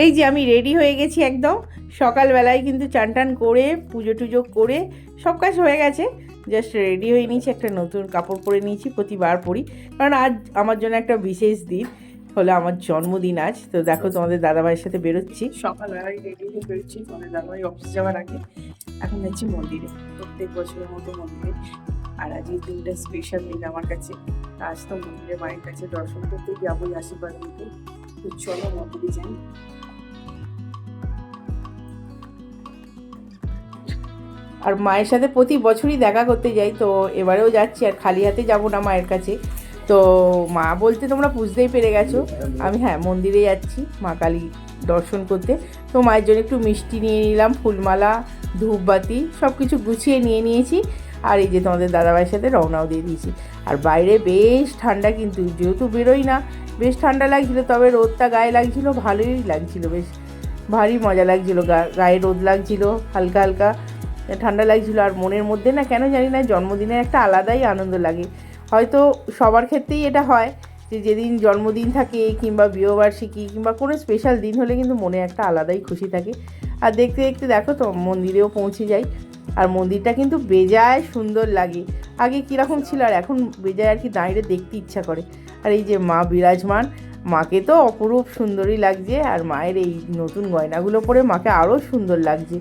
এই যে আমি রেডি হয়ে গেছি একদম। সকালবেলায় কিন্তু চান টান করে, পুজো টুজো করে সব কাজ হয়ে গেছে। জাস্ট রেডি হয়ে নিয়েছি, একটা নতুন কাপড় পরে নিয়েছি, প্রতিবার পরি। কারণ আজ আমার জন্য একটা বিশেষ দিন, হলো আমার জন্মদিন আজ। তো দেখো তোমাদের দাদাভাইয়ের সাথে বেরোচ্ছি। সকালবেলায় রেডি হয়ে বেরোচ্ছি, তোমাদের দাদাভাই অফিস যাওয়ার আগে। এখন যাচ্ছি মন্দিরে, প্রত্যেক বছরের মতো মন্দিরে। আর আজ এই দিনটা স্পেশাল দিন আমার কাছে। আজ তো মন্দিরে মায়ের কাছে দর্শন করতে যাবোই আশীর্বাদ নিতে। তো চলো মন্দিরে যাই। আর মায়ের সাথে প্রতি বছরই দেখা করতে যাই, তো এবারেও যাচ্ছি আর খালি হাতে যাব না মায়ের কাছে। তো মা বলতে তোমরা বুঝতেই পেরে গেছো, আমি হ্যাঁ মন্দিরে যাচ্ছি, মা কালী দর্শন করতে। তো মায়ের জন্য একটু মিষ্টি নিয়ে নিলাম, ফুলমালা, ধূপবাতি সব কিছু গুছিয়ে নিয়ে নিয়েছি। আর এই যে তোমাদের দাদাভাইয়ের সাথে রওনাও দিয়ে দিয়েছি। আর বাইরে বেশ ঠান্ডা কিন্তু, যেহেতু বেরোই না, বেশ ঠান্ডা লাগছিল, তবে রোদটা গায়ে লাগছিল, ভালোই লাগছিল, বেশ ভারী মজা লাগছিল গায়ে রোদ লাগছিল, হালকা হালকা। ঠান্ডা লাগছিল আর মনের মধ্যে না কেন জানি না জন্মদিনের একটা আলাদাই আনন্দ লাগে। হয়তো সবার ক্ষেত্রেই এটা হয় যে যেদিন জন্মদিন থাকে কিংবা বিয়েবার্ষিকী কিংবা কোনো স্পেশাল দিন হলে কিন্তু মনে একটা আলাদাই খুশি থাকে। আর দেখতে দেখতে দেখো তো মন্দিরেও পৌঁছে যাই। আর মন্দিরটা কিন্তু বেজায় সুন্দর লাগে। আগে কীরকম ছিল আর এখন বেজায় আর কি দাঁড়িয়ে দেখতে ইচ্ছা করে। আর এই যে মা বিরাজমান, মাকে তো অপরূপ সুন্দরই লাগছে আর মায়ের এই নতুন গয়নাগুলো পরে মাকে আরও সুন্দর লাগছে।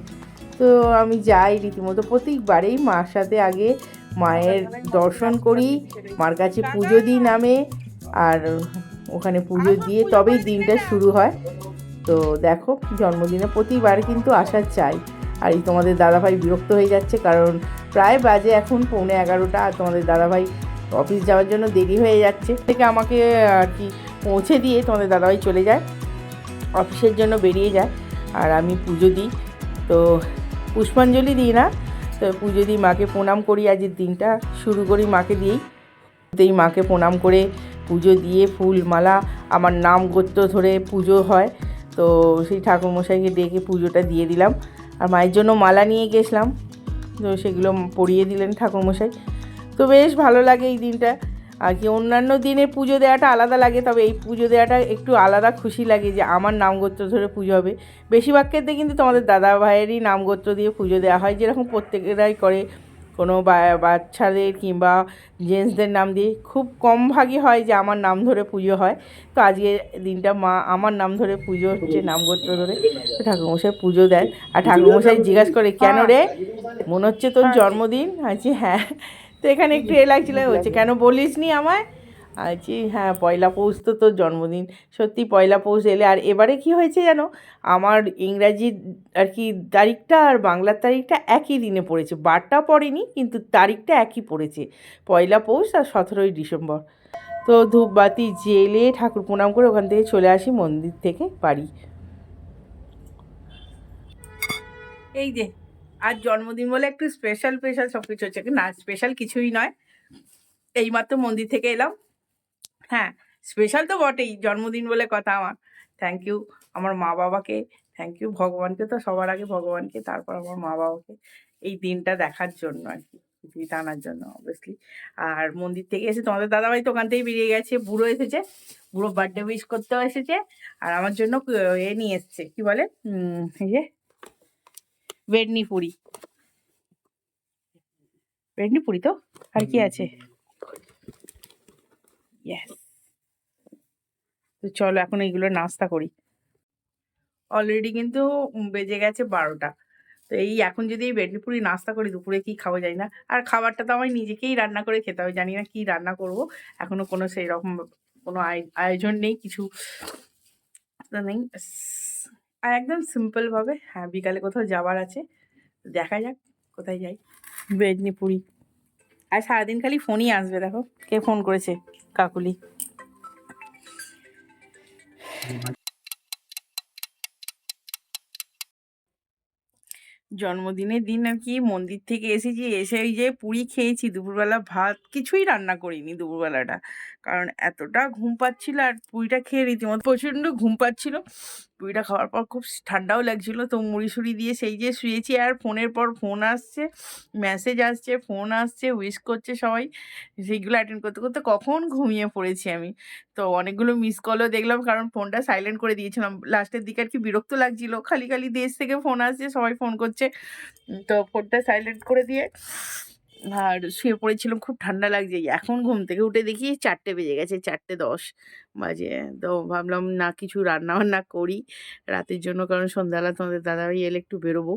তো আমি যাই রীতিমতো। প্রত্যেকবারেই মার সাথে আগে মায়ের দর্শন করি, মার কাছে পুজো দিই নামে, আর ওখানে পুজো দিয়ে তবেই দিনটা শুরু হয়। তো দেখো, জন্মদিনে প্রতিবার কিন্তু আসা চাই। আর এই তোমাদের দাদাভাই বিরক্ত হয়ে যাচ্ছে, কারণ প্রায় বাজে এখন পৌনে এগারোটা, আর তোমাদের দাদাভাই অফিস যাওয়ার জন্য দেরি হয়ে যাচ্ছে। থেকে আমাকে আর কি পৌঁছে দিয়ে তোমাদের দাদাভাই চলে যায়, অফিসের জন্য বেরিয়ে যায়, আর আমি পুজো দিই। তো পুষ্পাঞ্জলি দিই না, তো পুজো দিই মাকে প্রণাম করি। আজের দিনটা শুরু করি মাকে দিয়েই। তেই মাকে প্রণাম করে, পুজো দিয়ে ফুল মালা, আমার নাম গোত্র ধরে পুজো হয়। তো সেই ঠাকুরমশাইকে ডেকে পুজোটা দিয়ে দিলাম। আর মায়ের জন্য মালা নিয়ে গেছিলাম, তো সেগুলো পরিয়ে দিলেন ঠাকুরমশাই। তো বেশ ভালো লাগে এই দিনটা। আর কি অন্যান্য দিনে পুজো দেওয়াটা আলাদা লাগে তবে এই পুজো দেওয়াটা একটু আলাদা খুশি লাগে যে আমার নাম গোত্র ধরে পুজো হবে। বেশিরভাগ ক্ষেত্রে কিন্তু তোমাদের দাদা ভাইয়েরই নাম গোত্র দিয়ে পুজো দেওয়া হয় যেরকম প্রত্যেকেরাই করে। কোনো বা- বাচ্চাদের কিংবা জেন্টসদের নাম দিয়ে খুব কম ভাগই হয় যে আমার নাম ধরে পুজো হয়। তো আজকে দিনটা মা আমার নাম ধরে পুজো হচ্ছে নাম গোত্র ধরে। তো ঠাকুরমশাই পুজো দেন আর ঠাকুরমশাই জিজ্ঞাসা করে কেন রে? মনে হচ্ছে তোর জন্মদিন? আছি হ্যাঁ। তো এখানে একটু এ লাগছিল হচ্ছে, কেন বলিস নি আমায়? আছি হ্যাঁ পয়লা পৌষ তো তোর জন্মদিন। সত্যি পয়লা পৌষ এলে, আর এবারে কি হয়েছে জানো? আমার ইংরাজি আর কি তারিখটা আর বাংলার তারিখটা একই দিনে পড়েছে। বারটা পড়েনি, কিন্তু তারিখটা একই পড়েছে। পয়লা পৌষ আর সতেরোই ডিসেম্বর। তো ধূপবাতি জেলে ঠাকুর প্রণাম করে ওখান থেকে চলে আসি মন্দির থেকে বাড়ি। এই যে আজ জন্মদিন বলে একটু স্পেশাল স্পেশাল সব কিছু হচ্ছে না স্পেশাল কিছুই নয়। এইমাত্র মন্দির থেকে এলাম। হ্যাঁ স্পেশাল তো বটেই। জন্মদিন বলে কথা আমার। থ্যাংক ইউ আমার মা বাবাকে। থ্যাংক ইউ ভগবানকে তো সবার আগে ভগবানকে, তারপর আমার মা বাবাকে। এই দিনটা দেখার জন্য আর কি পৃথিবীতে আনার জন্য অবভিয়াসলি আর মন্দির থেকে এসে তোমাদের দাদাভাই তো ওখান থেকেই বেরিয়ে গেছে। বুড়ো এসেছে। বুড়ো বার্থডে উইশ করতেও এসেছে। আর আমার জন্য এ নিয়ে এসছে। কি বলে? এই যে বেডনি পুরি বেডনি পুরি তো? আর কি আছে? ইয়েস তো চলো এখন এইগুলো নাস্তা করি। অলরেডি কিন্তু বেজে গেছে বারোটা। তো এই এখন যদি এই বেডনি পুরি নাস্তা করি দুপুরে কি খাব জানি না। আর খাবারটা তো আমায় নিজেকেই রান্না করে খেতে হবে জানি না কি রান্না করব। এখনও কোনো সেই রকম কোনো আয়- আয়োজন নেই কিছু নেই। আর একদম সিম্পল ভাবে হ্যাঁ বিকালে কোথাও যাওয়ার আছে। দেখা যাক, কোথায় যাই। বেডনি পুরি আর সারাদিন খালি ফোনই আসবে, দেখো। কে ফোন করেছে? কাকুলি। জন্মদিনের দিন আর কি মন্দির থেকে এসেছি, এসে ওই যে পুরি খেয়েছি, দুপুরবেলা ভাত, কিছুই রান্না করিনি দুপুরবেলাটা। কারণ এতটা ঘুম পাচ্ছিল আর পুরিটা খেয়ে রীতিমতো প্রচণ্ড ঘুম পাচ্ছিল। পুরিটা খাওয়ার পর খুব ঠান্ডাও লাগছিল। তো মুড়ি সুড়ি দিয়ে সেই যে শুয়েছি আর ফোনের পর ফোন আসছে মেসেজ আসছে ফোন আসছে উইশ করছে সবাই সেইগুলো অ্যাটেন্ড করতে করতে কখন ঘুমিয়ে পড়েছি আমি। তো অনেকগুলো মিস কলও দেখলাম কারণ ফোনটা সাইলেন্ট করে দিয়েছিলাম। লাস্টের দিকে আর কি বিরক্ত লাগছিল। খালি খালি দেশ থেকে ফোন আসছে, সবাই ফোন করছে। তো ফোনটা সাইলেন্ট করে দিয়ে আর শুয়ে পড়েছিলাম, খুব ঠান্ডা লাগছে। এখন ঘুম থেকে উঠে দেখি চারটে বেজে গেছে, চারটে দশ বাজে। তো ভাবলাম না কিছু রান্না বান্না করি রাতের জন্য, কারণ সন্ধ্যাবেলা তোমাদের দাদাভাই এলে একটু বেরোবো।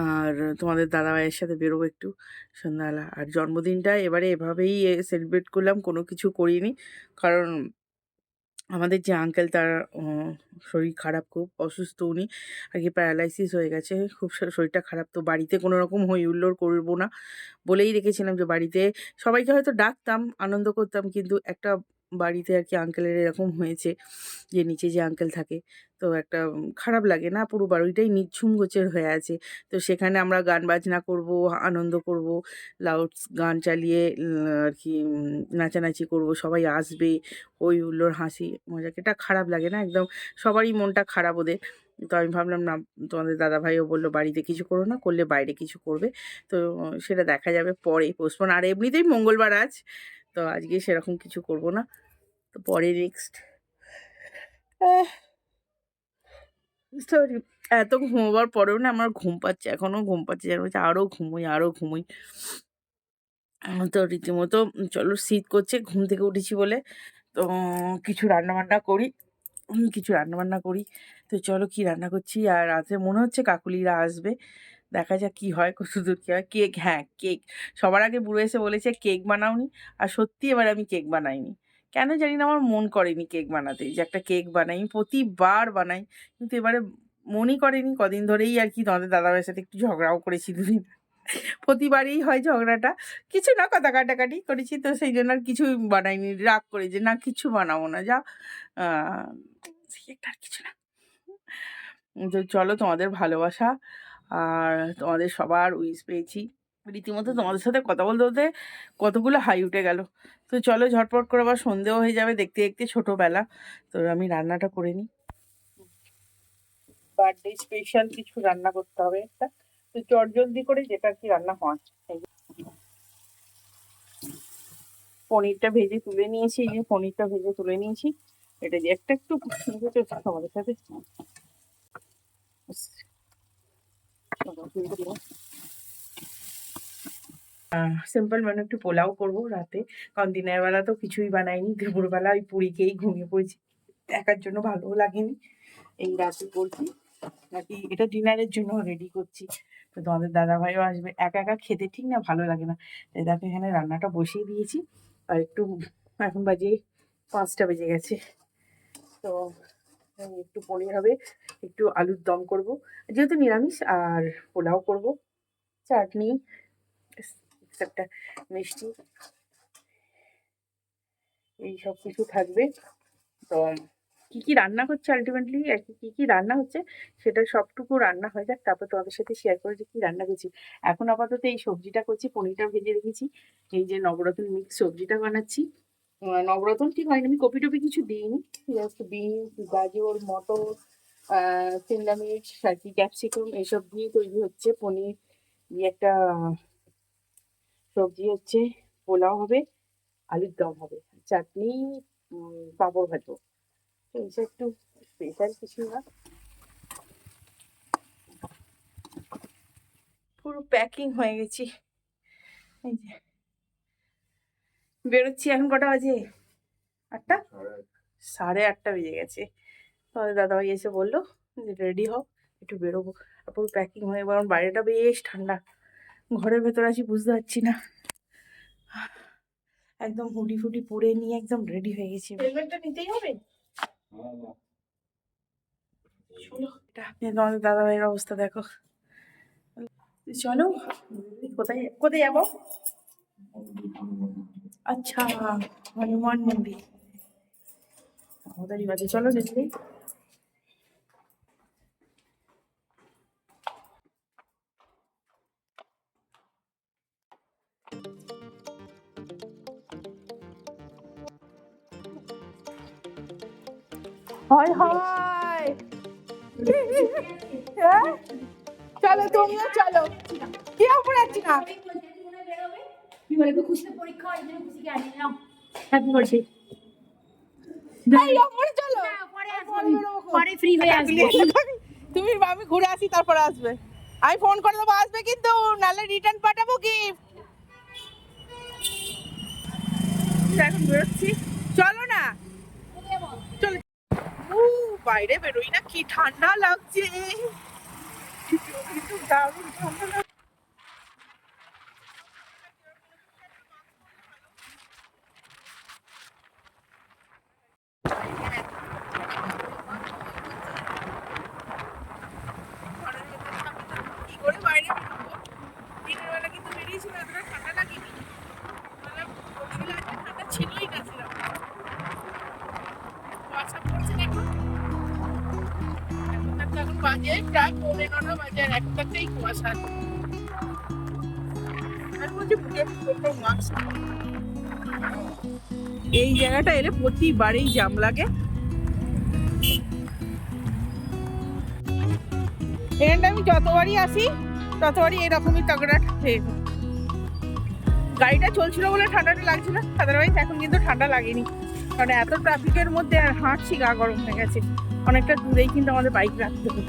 আর তোমাদের দাদাভাইয়ের সাথে বেরোবো একটু সন্ধ্যাবেলা। আর জন্মদিনটা এবারে এভাবেই সেলিব্রেট করলাম, কোনো কিছু করিনি। কারণ আমাদের যে আঙ্কেল তার শরীর খারাপ খুব, অসুস্থ উনি, আর কি প্যারালাইসিস হয়ে গেছে, খুব শরীরটা খারাপ, তো বাড়িতে কোনো রকম হই হুল্লোড় করব না, বলেই রেখেছিলাম যে বাড়িতে সবাইকে হয়তো ডাকতাম, আনন্দ করতাম, কিন্তু একটা বাড়িতে আর কি আঙ্কেলের এরকম হয়েছে যে নিচে যে আঙ্কেল থাকে। তো একটা খারাপ লাগে না? পুরো বাড়িটাই নিঝুম গোছের হয়ে আছে। তো সেখানে আমরা গান বাজনা করব, আনন্দ করব লাউড গান চালিয়ে আর কি নাচানাচি করব, সবাই আসবে, ওই হুল্লোড় হাসি মজাকে এটা খারাপ লাগে না? একদম সবারই মনটা খারাপ ওদের। তো আমি ভাবলাম, না, তোমাদের দাদাভাইও বলল, বাড়িতে কিছু করো না, করলে বাইরে কিছু করবে। তো সেটা দেখা যাবে পরে পোস্টপোন আর এমনিতেই মঙ্গলবার আজ। তো আজকে সেরকম কিছু করব না। তো পরে নেক্সট সরি এত ঘুমোবার পরেও না আমার ঘুম পাচ্ছে এখনও ঘুম পাচ্ছে, যেন হচ্ছে আরও ঘুমোই আরও ঘুমোই। তো রীতিমতো চলো শীত করছে, ঘুম থেকে উঠেছি বলে। তো কিছু রান্নাবান্না করি কিছু রান্নাবান্না করি। তো চলো কি রান্না করছি, আর রাতে মনে হচ্ছে কাকুলিরা আসবে। দেখা যাক কি হয় কতদূর কী হয়। কেক হ্যাঁ কেক। সবার আগে বুড়ো এসে বলেছে, কেক বানাওনি? আর সত্যি এবার আমি কেক বানাইনি। কেন জানি না আমার মন করেনি কেক বানাতে। যে একটা কেক বানাই প্রতিবার বানাই, কিন্তু এবারে মনই করেনি। কদিন ধরেই আর কি তোমাদের দাদাভাইয়ের সাথে একটু ঝগড়াও করেছি দুদিন। প্রতিবারই হয় ঝগড়াটা। কিছু না, কথা কাটাকাটি করেছি, তো সেই জন্য আর কিছুই বানাইনি। রাগ করে যে, না, কিছু বানাবো না যা একটা আর কিছু না। তো চলো তোমাদের ভালোবাসা। আর তোমাদের সবার উইস পেয়েছি। রীতিমতো তোমাদের সাথে কথা বলতে বলতে কতগুলো হাই উঠে গেল। তো চলো ঝটপট করে আবার সন্ধেও হয়ে যাবে, দেখতে দেখতে ছোটোবেলা। তো আমি রান্নাটা করে নিই। বার্থডে স্পেশাল কিছু রান্না করতে হবে একটা। তো চটজলদি করে যেটা কি রান্না হয় পনিরটা ভেজে তুলে নিয়েছি যে পনিরটা ভেজে তুলে নিয়েছি। এটা দিয়ে একটা একটু তোমাদের সাথে। সিম্পল মানে একটু পোলাও করব রাতে। কারণ দিনের বেলা তো কিছুই বানাইনি দুপুরবেলা ওই পুরি খেয়েই ঘুমিয়ে পড়েছি। দেখার জন্য ভালোও লাগেনি। এই রাতে করছি। নাকি এটা ডিনারের জন্য রেডি করছি। তো তোমাদের দাদাভাইও আসবে। একা একা খেতে ঠিক না, ভালো লাগে না। তাই দেখো এখানে রান্নাটা বসিয়ে দিয়েছি। আর একটু এখন বাজে পাঁচটা বেজে গেছে। তো একটু পনির হবে, একটু আলুর দম করব। যেহেতু নিরামিষ, আর পোলাও করব, চাটনি, একটা মিষ্টি, এই সব কিছু থাকবে। তো কি কি রান্না হচ্ছে আলটিমেটলি আর কি কি রান্না হচ্ছে, সেটা সবটুকু রান্না হয়ে যাক, তারপর তোমাদের সাথে শেয়ার করে যে কি রান্না করছি। এখন আপাতত এই সবজিটা করছি পনিরটা ভেজে রেখেছি, এই যে নবরত্ন মিক্স সবজিটা বানাচ্ছি। নবরত্ন ঠিক হয়নি, আমি কপি টপি কিছু দিইনি জাস্ট বিনস, গাজর, মটর সিমলা মির্চ, আর কি ক্যাপসিকাম, এসব দিয়ে তৈরি হচ্ছে পনির, দিয়ে একটা সবজি হচ্ছে, পোলাও হবে, আলুর দম হবে, চাটনি পাঁপড় ভাজবো। তো এইসব একটু স্পেশাল কিছু না। পুরো প্যাকিং হয়ে গেছি। এই যে। বেরোচ্ছি এখন কটা বাজে? আটটা? সাড়ে আটটা। বেজে গেছে। তাহলে দাদাভাই এসে বলল যে রেডি হও একটু বেরোবো। আর পুরো প্যাকিং হয়ে কারণ বাইরেটা বেশ ঠান্ডা। ঘরের ভেতর আছি বুঝতে পারছি না। একদম হুডি ফুডি পরে নিয়ে একদম রেডি হয়ে গেছি। হেলমেটটা নিতেই হবে? চলো তোমাদের দাদা ভাইয়ের অবস্থা দেখো। চলো কোথায় কোথায় যাব? আচ্ছা হনুমান মন্দির। আমাদেরই বাজে চলো দেখতে হয় হয় হ্যাঁ? চলো, তুমিও চলো। কি অপর না কি বলে পরীক্ষা হয়, খুশিকে আনিয়ে নাও। Happy birthday। এই অপর চলো না, পরে আসব পরে আমি। বেরোবো খন। পরে free হয়ে আসব। তুমি আমি ঘুরে আসি তারপরে আসবে আমি ফোন করে দেবো আসবে কিন্তু নালে রিটার্ন পাঠাবো কি এখন বেরোচ্ছি চলো না চলো উ, বাইরে বেরোই না কি ঠান্ডা লাগছে কিন্তু দারুণ ঠান্ডা লাগছে। ঘরের ভেতরে থাকলে তো কি করে বাইরে বেরোবো? দিনের বেলা কিন্তু বেরিয়েছিল, এতটা ঠান্ডা লাগেনি। বেলা বলছিল আজকে ঠান্ডা ছিলই না সেরকম। কুয়াশা পড়ছে দেখো। এখন তো এখন বাজে প্রায় পৌনে নটা বাজে, আর থাকতেই কুয়াশা। আমি বলছি মুখে পরো। এই জায়গাটা এলে প্রতিবারেই জাম লাগে। এখানটা আমি যতবারই আসি, ততবারই এরকমই তগড়াট হয়ে গাড়িটা চলছিল বলে ঠান্ডাটা লাগছিল আদারওয়াইজ এখন কিন্তু ঠান্ডা লাগেনি। কারণ এত ট্রাফিকের মধ্যে আর হাঁটছি, গা গরম হয়ে গেছে। অনেকটা দূরেই কিন্তু আমাদের বাইক রাখতে হবে।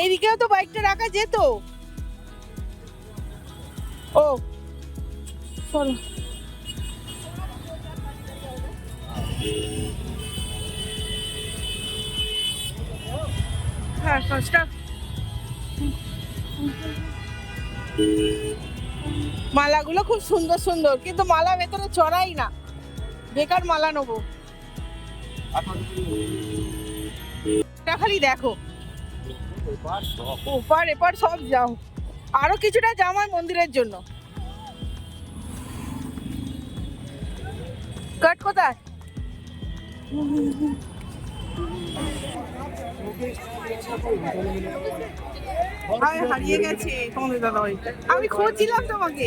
এইদিকেও তো বাইকটা রাখা যেত। ও। চলো। হ্যাঁ মালাগুলো খুব সুন্দর সুন্দর, কিন্তু মালা ভেতরে চড়াই না। বেকার মালা নেব। খালি দেখো। ওপার, এপার সব যাও। আরও কিছুটা জামাই মন্দিরের জন্য। কাট কোথায়? আমি হারিয়ে গেছে। তোমাদের দাদা আমি খুঁজছিলাম তোমাকে।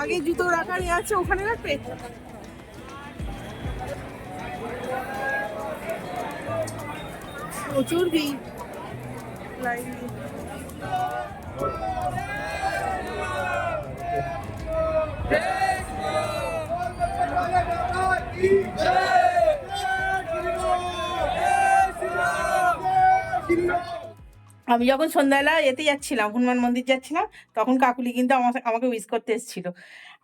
আগে জুতো রাখারই আছে, ওখানে রাখবে? প্রচুর ভিড়। লাইনে। আমি যখন সন্ধ্যাবেলা এতে যাচ্ছিলাম, হনুমান মন্দির যাচ্ছিলাম, তখন কাকুলি কিন্তু আমাকে আমাকে উইস করতে এসেছিল।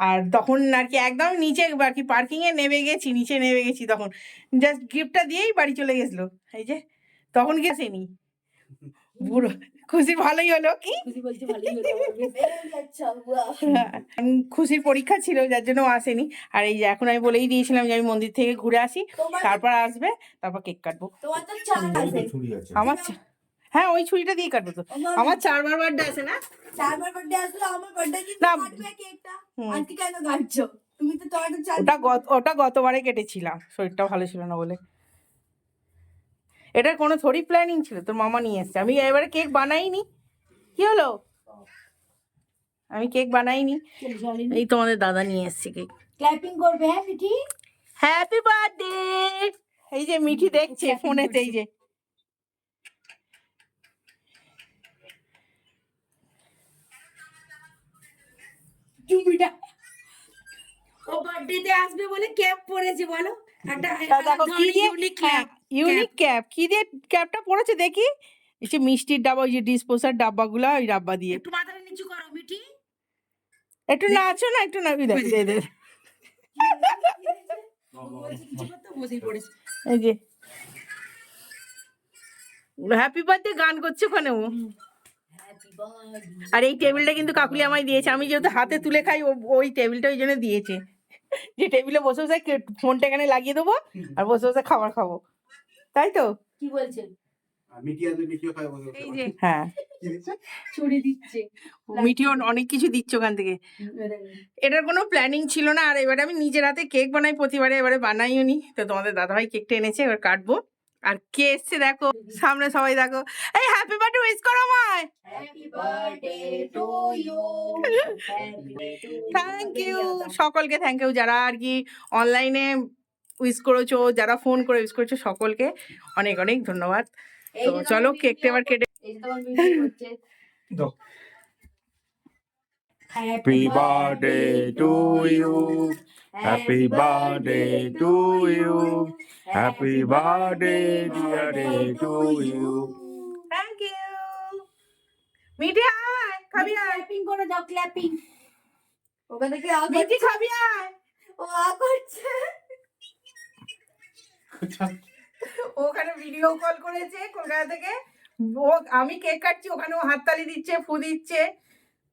আর তখন আর কি একদম নিচে আর কি পার্কিংয়ে নেমে গেছি, নিচে নেমে গেছি তখন। জাস্ট গিফটটা দিয়েই বাড়ি চলে গেছিল। এই যে, তখন আসেনি। বুড়ো খুশি ভালোই হলো কি। হ্যাঁ, খুশির পরীক্ষা ছিল যার জন্য আসেনি। আর এই যে এখন আমি বলেই দিয়েছিলাম যে আমি মন্দির থেকে ঘুরে আসি তারপর আসবে তারপর কেক কাটবো। আমার হ্যাঁ ওই ছুরিটা দিয়ে কাটবো তো। আমার চারবার বার্থডে আছে না? চারবার বার্থডে আসলে আমার বার্থডে না। কাটবে কেকটা। হুম। আজকে কেন কাটছো? তুমি তো তোমার তো ওটা গত ওটা গতবারে কেটেছিলাম শরীরটা ভালো ছিল না বলে। এটার কোনো থরি প্ল্যানিং ছিল? তোর মামা নিয়ে এসছে। আমি এবারে কেক বানাইনি। কি হলো? আমি কেক বানাইনি। এই তোমাদের দাদা নিয়ে এসছে কেক ক্ল্যাপিং করবে হ্যাঁ মিঠি? হ্যাপি বার্থডে এই যে মিঠি দেখছে ফোনেতে এই যে। চুমিটা ও বার্থডেতে আসবে বলে ক্যাপ পরেছে বলো। একটা দেখো কি দিয়ে ক্যাপ ইউনিক ক্যাপ কি দিয়ে ক্যাপটা পড়েছে দেখি? এই মিষ্টির ডাব্বা ওই যে ডিসপোজার ডাব্বাগুলো ওই ডাব্বা দিয়ে। একটু মাথাটা নিচু করো মিঠি। একটু নাচো না একটু না দেখ, দে দে। বলছে কিছু করতে বসেই পড়েছে এই যে। হ্যাপি বার্থডে গান করছে ওখানে ও আর এই টেবিলটা কিন্তু কাকুলি আমায় দিয়েছে। আমি যেহেতু হাতে তুলে খাই ও- ওই টেবিলটা ওই জন্য দিয়েছে। যে টেবিলে বসে বসে কে- ফোনটা এখানে লাগিয়ে দেবো আর বসে বসে খাবার খাব। তাই তো? কি বলছে মিটি আসলে মিটিও খায় বসে এই যে। হ্যাঁ। অন- অনেক কিছু দিচ্ছে ওখান থেকে। এটার কোনো প্ল্যানিং ছিল না। আর এবারে আমি নিজের হাতে কেক বানাই প্রতিবারে এবারে বানাইও নি। তো তোমাদের দাদাভাই কেকটা এনেছে এবার কাটবো। আর কে এসছে দেখো সামনে সবাই দেখো। এই হ্যাপি বার্থডে উইশ করো আমায়। Happy birthday to you thank you সকলকে থ্যাংক ইউ যারা আর কি অনলাইনে উইশ করেছ যারা ফোন করে উইশ করেছ সকলকে অনেক অনেক ধন্যবাদ। তো চলো কেকটা এবার কেটে এই যে তোমার ভিডিও হচ্ছে দাও। Happy birthday to you. Happy birthday to you. Happy birthday, dear day to you. Thank you Mithi আয় খাবি আয় ক্ল্যাপিং করে দাও ক্ল্যাপিং ওখান থেকে আ মিঠি খাবি আয় ও আ করছে। ওখানে ভিডিও কল করেছে কলকাতা থেকে। ও আমি কেক কাটছি ওখানে ও হাততালি দিচ্ছে ফু দিচ্ছে।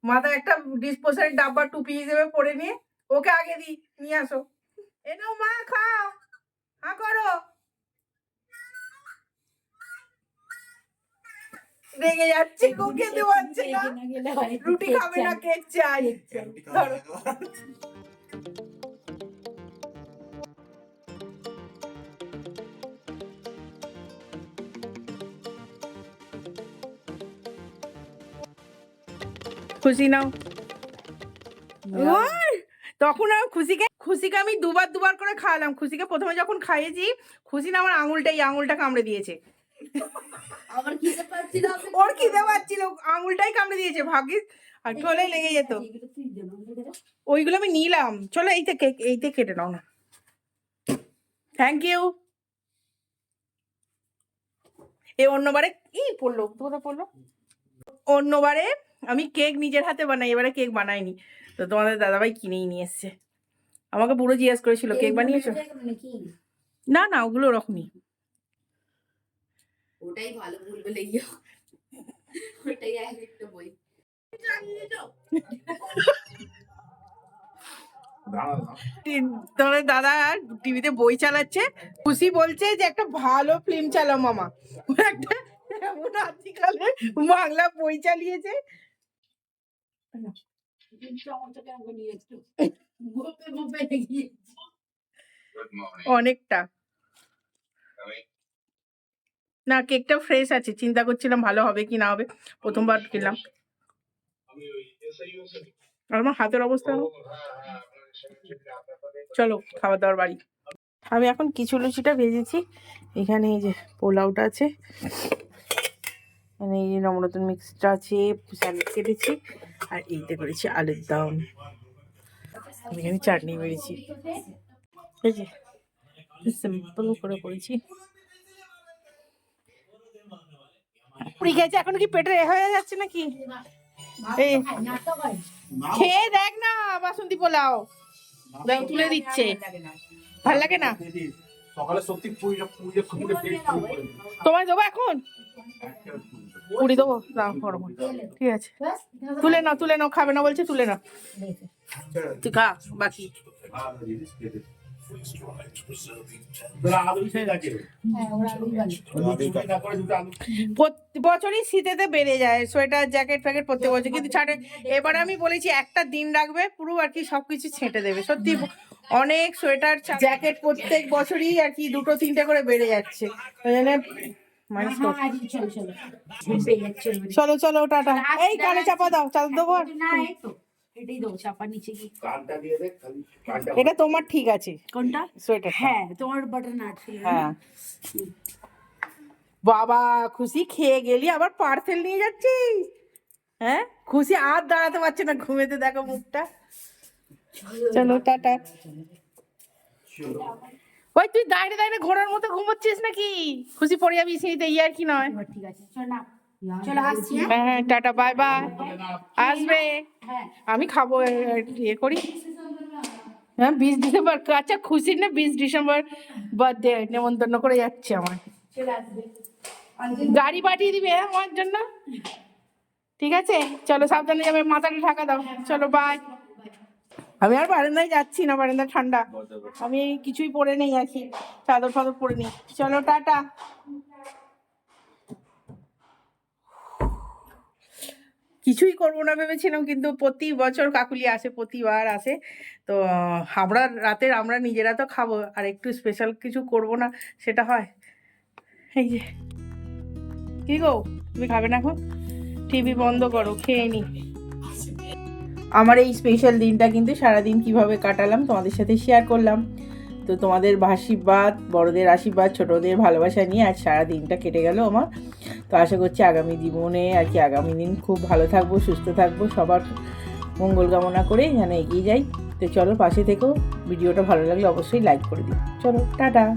মাথায় একটা ডিসপোজারের ডাব্বা টুপি হিসেবে পরে নিয়ে ওকে আগে দি নিয়ে আসো। এ নাও মা খাও হা করো। রেগে যাচ্ছে গো খেতে পারছে না রুটি খাবে না কেক চাই। ধরো। খুশি নাও। তখন আর খুশিকে খুশিকে আমি দুবার দুবার করে খাওয়ালাম। খুশিকে প্রথমে যখন খাইয়েছি খুশি না আমার আঙুলটা এই আঙুলটা কামড়ে দিয়েছে। ওর খিদে পাচ্ছিল আঙুলটাই কামড়ে দিয়েছে ভাগ্যিস। আর হলে লেগে যেত। ওইগুলো আমি নিলাম। চলো এইতে এইতে কেটে নাও না। থ্যাংক ইউ এ অন্যবারে কি পড়ল কোথা পড়ল? অন্যবারে আমি কেক নিজের হাতে বানাই এবারে কেক বানাইনি। তো তোমাদের দাদাভাই কিনেই নিয়ে এসছে। আমাকে পুরো জিজ্ঞেস করেছিল কেক বানিয়েছো? না না ওগুলো ওরকমই। ওটাই ভালো বলবে লেগে ওটাই একটা বই। টি- তোমাদের দাদা টিভিতে বই চালাচ্ছে। খুশি বলছে যে একটা ভালো ফিল্ম চালাও মামা। একটা এমন আজকালে বাংলা বই চালিয়েছে চামচটা আমাকে নিয়ে একটু গোপে গোপে লেগে অনেকটা। না কেকটা ফ্রেশ আছে চিন্তা করছিলাম ভালো হবে কি না হবে। প্রথমবার খেলাম। আর আমার হাতের অবস্থা? চলো খাবার দাবার বাড়ি। আমি এখন কিছু লুচিটা ভেজেছি। এখানে এই যে পোলাওটা আছে। এখানে এই নবরত্ন মিক্সটা আছে স্যালাড কেটেছি আর এইতে করেছি আলুর দম। এখানে চাটনি বেড়েছি এই যে সিম্পল করে করেছি। পুরি খেয়েছে এখন কি পেটে এ হয়ে যাচ্ছে নাকি? খেয়ে দেখ না বাসন্তী পোলাও। দেখ তুলে দিচ্ছে। ভালো লাগে না? সকালে সত্যি। তোমায় দেবো এখন? পুরি দেবো? গরম ঠিক আছে। তুলে নাও তুলে নাও, খাবে না বলছে, তুলে নাও। তুই খা, বাকি। না বছরই শীতেতে বেড়ে যায়, সোয়েটার, জ্যাকেট, ফ্যাকেট প্রত্যেক বছর। কিন্তু ছাড়ে, এবার আমি বলেছি, একটা দিন রাখবে, পুরো আর কি সবকিছু ছেঁটে দেবে। সত্যি, অনেক সোয়েটার, জ্যাকেট প্রত্যেক বছরই আর কি দুটো, তিনটে করে বেড়ে যাচ্ছে। ওই জন্য চলো, চলো। যাচ্ছে এবারে। চলো চলো টাটা। এই কানে চাপা দাও চাপ দেবো এটা তোমার ঠিক আছে। কোনটা? সোয়েটার হ্যাঁ তোমার হ্যাঁ। বাবা খুশি খেয়ে গেলি আবার পার্সেল নিয়ে যাচ্ছিস? হ্যাঁ? খুশি আর দাঁড়াতে পারছে না ঘুমেতে দেখো মুখটা। চলো টাটা। ওই তুই দাঁড়িয়ে দাঁড়িয়ে ঘোড়ার মতো ঘুমোচ্ছিস নাকি? খুশি পড়ে যাবি সিঁড়িতে ইয়ার কি নয়। ঠিক আছে চল না চলো আসছি হ্যাঁ? হ্যাঁ হ্যাঁ টাটা বাই বাই। আসবে। হ্যাঁ। আমি খাব ইয়ে করি। হ্যাঁ বিশ ডিসেম্বর আচ্ছা খুশির না বিশ ডিসেম্বর বার্থডে নেমন্তন্ন করে যাচ্ছে আমার গাড়ি পাঠিয়ে দিবে হ্যাঁ আমার জন্য? ঠিক আছে চলো সাবধানে যাবে মাথাটা ঢাকা দাও। চলো বাই। আমি আর বারান্দায় যাচ্ছি না বারান্দা ঠান্ডা। আমি কিছুই পরে নেই আছি চাদর ফাদর পরে নেই। চলো টাটা। কিছুই করব না ভেবেছিলাম কিন্তু প্রতি বছর কাকুলি আসে প্রতিবার আসে। তো আমরা রাতের আমরা নিজেরা তো খাব আর একটু স্পেশাল কিছু করব না সেটা হয়। এই যে। কি গো তুমি খাবে না এখন? টিভি বন্ধ করো খেয়ে নি। আমার এই স্পেশাল দিনটা কিন্তু সারাদিন কীভাবে কাটালাম তোমাদের সাথে শেয়ার করলাম। তো তোমাদের আশীর্বাদ, বড়দের আশীর্বাদ, ছোটদের ভালোবাসা নিয়ে আজ সারা দিনটা কেটে গেল আমার। তো আশা করছি আগামী জীবনে আর কি আগামী দিন খুব ভালো থাকব, সুস্থ থাকব, সবার মঙ্গল কামনা করে যেন এগিয়ে যাই। তো চলো পাশে থেকো, ভিডিওটা ভালো লাগলে অবশ্যই লাইক করে দিও। চলো, টাটা।